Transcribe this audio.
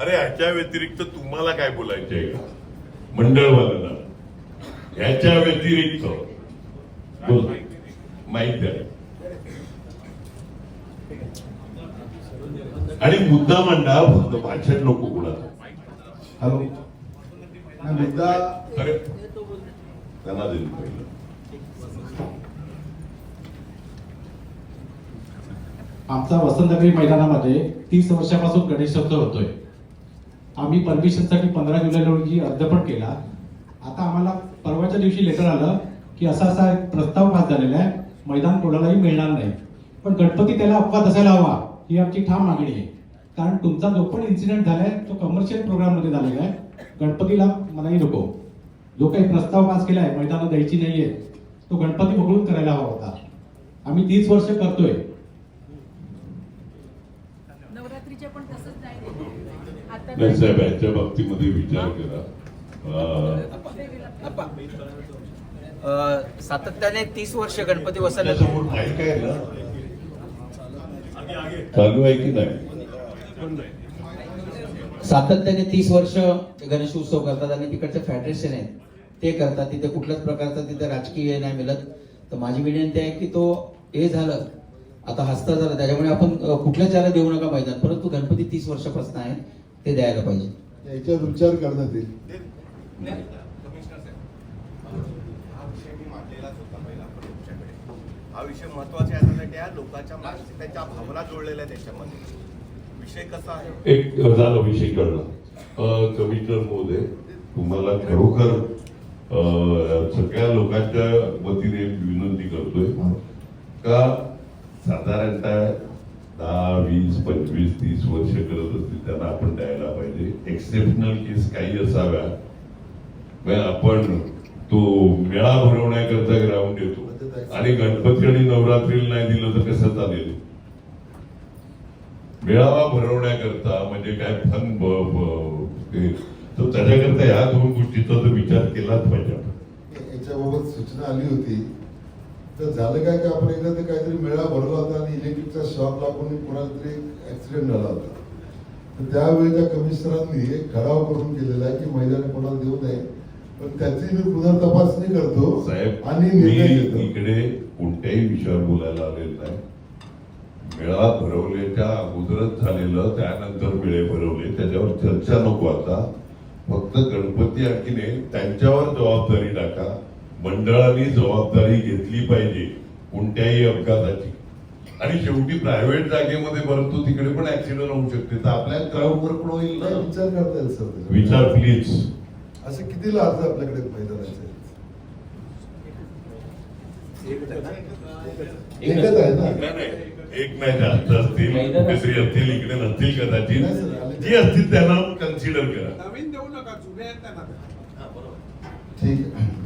अरे ह्याच्या व्यतिरिक्त तुम्हाला काय बोलायचं आहे? का मंडळवाल्यांना. ह्याच्या व्यतिरिक्त. माहिती आहे आणि मुद्दा मांडा फक्त भाषण नको कुणाचं हॅलो. मुद्दा अरे त्यांना दिली पहिलं. आमचा वसंतगिरी मैदानामध्ये तीस वर्षापासून गणेशोत्सव होतोय. आम्ही परमिशनसाठी पंधरा जुलै रोजी अर्ज पण केला. आता आम्हाला परवाच्या दिवशी लेटर आलं की असा असा एक प्रस्ताव पास झालेला आहे. मैदान कोणालाही मिळणार नाही. पण गणपती त्याला अपवाद असायला हवा ही आमची ठाम मागणी आहे. कारण तुमचा जो पण इन्सिडेंट झालाय तो कमर्शियल प्रोग्राममध्ये झालेला आहे. गणपतीला मलाही नको. जो काही प्रस्ताव पास केला आहे मैदानं द्यायची नाही आहे तो गणपती बघून करायला हवा होता. आम्ही तीस वर्ष करतोय. नाही आता नाही साहेब ह्याच्या बाबतीमध्ये विचार करा. सातत्याने तीस वर्ष गणपती माईक आहे ना? चालू आहे की नाही? सातत्याने तीस वर्ष गणेश उत्सव करतात आणि तिकडचे फेडरेशन आहेत. ते करतात तिथे कुठल्याच प्रकारचं तिथे राजकीय नाही मिळत. तर माझी विनंती आहे की तो हे झालं आता हस्ता झालं त्याच्यामुळे आपण अ, कुठल्याच याला देऊ नका मैदान परंतु गणपती तीस वर्षापासून आहे ते द्यायला पाहिजे. याच्यावर विचार करण्यात येईल. हा विषय मी मांडलेलाच होता पहिला पण तुमच्याकडे हा विषय महत्त्वाचा आहे याच्यासाठी आहे लोकांच्या मानसिकतेच्या भावना जोडलेल्या त्याच्यामध्ये विषय कसा आहे? एक झाला विषय कळला कमिशनर महोदय तुम्हाला खरोखर सगळ्या लोकांच्या वतीने विनंती करतोय. का साधारणतः दहा वीस पंचवीस तीस वर्ष करत असतील त्यांना आपण द्यायला पाहिजे. एक्सेप्शनल केस काही असाव्या. आपण तो मेळा भरवण्याकरता ग्राउंड देतो आणि गणपती आणि नवरात्रीला नाही दिलं तर कसं चालेल? मेळावा भरवण्याकरता म्हणजे काय? फन तर त्याच्याकरता ह्या दोन गोष्टीचा तर विचार केलाच पाहिजे याच्याबाबत सूचना आली होती. तर झालं काय की आपण एकदा ते काहीतरी मेळा भरला होता आणि इलेक्ट्रिकचा शॉक लागून कोणाला तरी ऍक्सिडेंट झाला होता. तर त्यावेळी त्या कमिशनरांनी एक ठराव करून केलेला आहे की मैदान कोणाला देऊ नये. पण त्याची मी पुनर्तपासणी करतो साहेब आणि निर्णय मी घेतो. इकडे कोणत्याही विषयावर बोलायला आलेलो नाही. मेळा भरवल्याच्या अगोदरच झालेलं त्यानंतर मेळे भरवले त्याच्यावर चर्चा नको आता. फक्त गणपती आणखी नाही त्यांच्यावर जबाबदारी टाका. मंडळाने जबाबदारी घेतली पाहिजे कोणत्याही अपघाताची. आणि शेवटी प्रायव्हेट जागेमध्ये परंतु तिकडे पण ऍक्सिडेंट होऊ शकते. तर आपल्या ग्राउंडवर पण होईल नाही, ना? विचार करता येईल सर. विचार प्लीज असे किती अर्ज आपल्याकडे मैदानाचे एकच आहे ना? नाही, नाही. एक नाही जास्त असतील. कुठेतरी असतील इकडे नसतील नाही, कदाचित. जी असतील त्यांना कन्सिडर करा. नवीन देऊ नका जुने आहेत त्यांना. ठीक आहे.